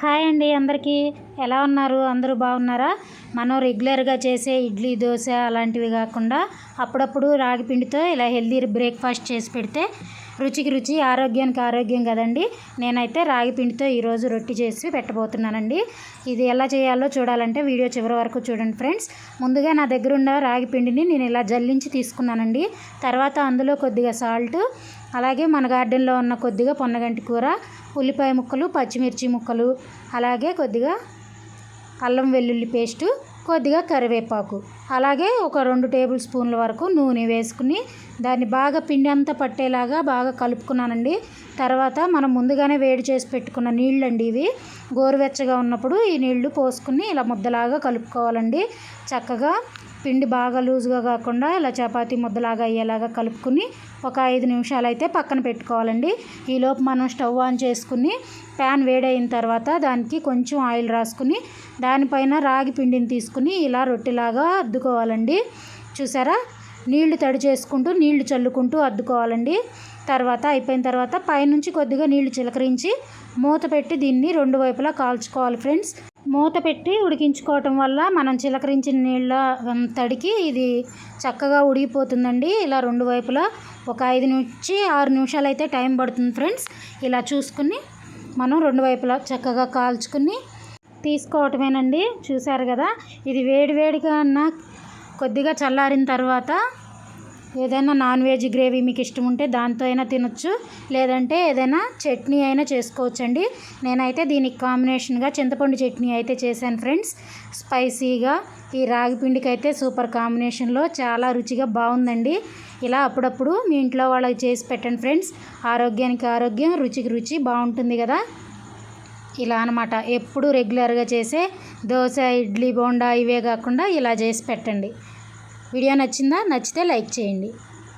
Hi అండి అందరికీ. ఎలా ఉన్నారు? అందరూ బాగున్నారా? మనం రెగ్యులర్గా చేసే ఇడ్లీ దోశ అలాంటివి కాకుండా అప్పుడప్పుడు రాగి పిండితో ఇలా హెల్దీ బ్రేక్ఫాస్ట్ చేసి పెడితే రుచికి రుచి ఆరోగ్యానికి ఆరోగ్యం కదండి. నేనైతే రాగి పిండితో ఈరోజు రొట్టి చేసి పెట్టబోతున్నానండి. ఇది ఎలా చేయాలో చూడాలంటే వీడియో చివరి వరకు చూడండి ఫ్రెండ్స్. ముందుగా నా దగ్గర ఉన్న రాగి పిండిని నేను ఇలా జల్లించి తీసుకున్నానండి. తర్వాత అందులో కొద్దిగా సాల్ట్ అలాగే మన గార్డెన్లో ఉన్న కొద్దిగా పొన్నగంటి కూర ఉల్లిపాయ ముక్కలు పచ్చిమిర్చి ముక్కలు అలాగే కొద్దిగా అల్లం వెల్లుల్లి పేస్టు కొద్దిగా కరివేపాకు. అలాగే ఒక రెండు టేబుల్ స్పూన్ల వరకు నూనె వేసుకుని దాన్ని బాగా పిండి అంతా పట్టేలాగా బాగా కలుపుకున్నానండి. తర్వాత మనం ముందుగానే వేడి చేసి పెట్టుకున్న నీళ్ళండి ఇవి. గోరువెచ్చగా ఉన్నప్పుడు ఈ నీళ్ళు పోసుకుని ఇలా ముద్దలాగా కలుపుకోవాలండి. చక్కగా పిండి బాగా లూజ్గా కాకుండా ఇలా చపాతి ముద్దలాగా అయ్యేలాగా కలుపుకుని ఒక ఐదు నిమిషాలు అయితే పక్కన పెట్టుకోవాలండి. ఈలోపు మనం స్టవ్ ఆన్ చేసుకుని ప్యాన్ వేడైన తర్వాత దానికి కొంచెం ఆయిల్ రాసుకుని దానిపైన రాగి పిండిని తీసుకుని ఇలా రొట్టెలాగా అద్దుకోవాలండి. చూసారా? నీళ్ళు తడి చేసుకుంటూ నీళ్ళు చల్లుకుంటూ అద్దుకోవాలండి. తర్వాత అయిపోయిన తర్వాత పైనుంచి కొద్దిగా నీళ్ళు చిలకరించి మూత పెట్టి దీన్ని రెండు వైపులా కాల్చుకోవాలి ఫ్రెండ్స్. మూత పెట్టి ఉడికించుకోవటం వల్ల మనం చిలకరించిన నీళ్ళ తడికి ఇది చక్కగా ఉడికిపోతుందండి. ఇలా రెండు వైపులా ఒక ఐదు నుంచి ఆరు నిమిషాలు అయితే టైం పడుతుంది ఫ్రెండ్స్. ఇలా చూసుకుని మనం రెండు వైపులా చక్కగా కాల్చుకుని తీసుకోవటమేనండి. చూశారు కదా? ఇది వేడి వేడిగా అన్న కొద్దిగా చల్లారిన తర్వాత ఏదైనా నాన్ వెజ్ గ్రేవీ మీకు ఇష్టం ఉంటే దాంతో అయినా తినొచ్చు. లేదంటే ఏదైనా చట్నీ అయినా చేసుకోవచ్చండి. నేనైతే దీనికి కాంబినేషన్గా చింతపండు చట్నీ అయితే చేశాను ఫ్రెండ్స్. స్పైసీగా ఈ రాగి పిండికి అయితే సూపర్ కాంబినేషన్లో చాలా రుచిగా బాగుందండి. ఇలా అప్పుడప్పుడు మీ ఇంట్లో వాళ్ళకి చేసి పెట్టండి ఫ్రెండ్స్. ఆరోగ్యానికి ఆరోగ్యం రుచికి రుచి బాగుంటుంది కదా. ఇలా అనమాట ఎప్పుడు రెగ్యులర్గా చేసే దోశ ఇడ్లీ బోండా ఇవే కాకుండా ఇలా చేసి పెట్టండి. వీడియో నచ్చిందా? నచ్చితే లైక్ చేయండి.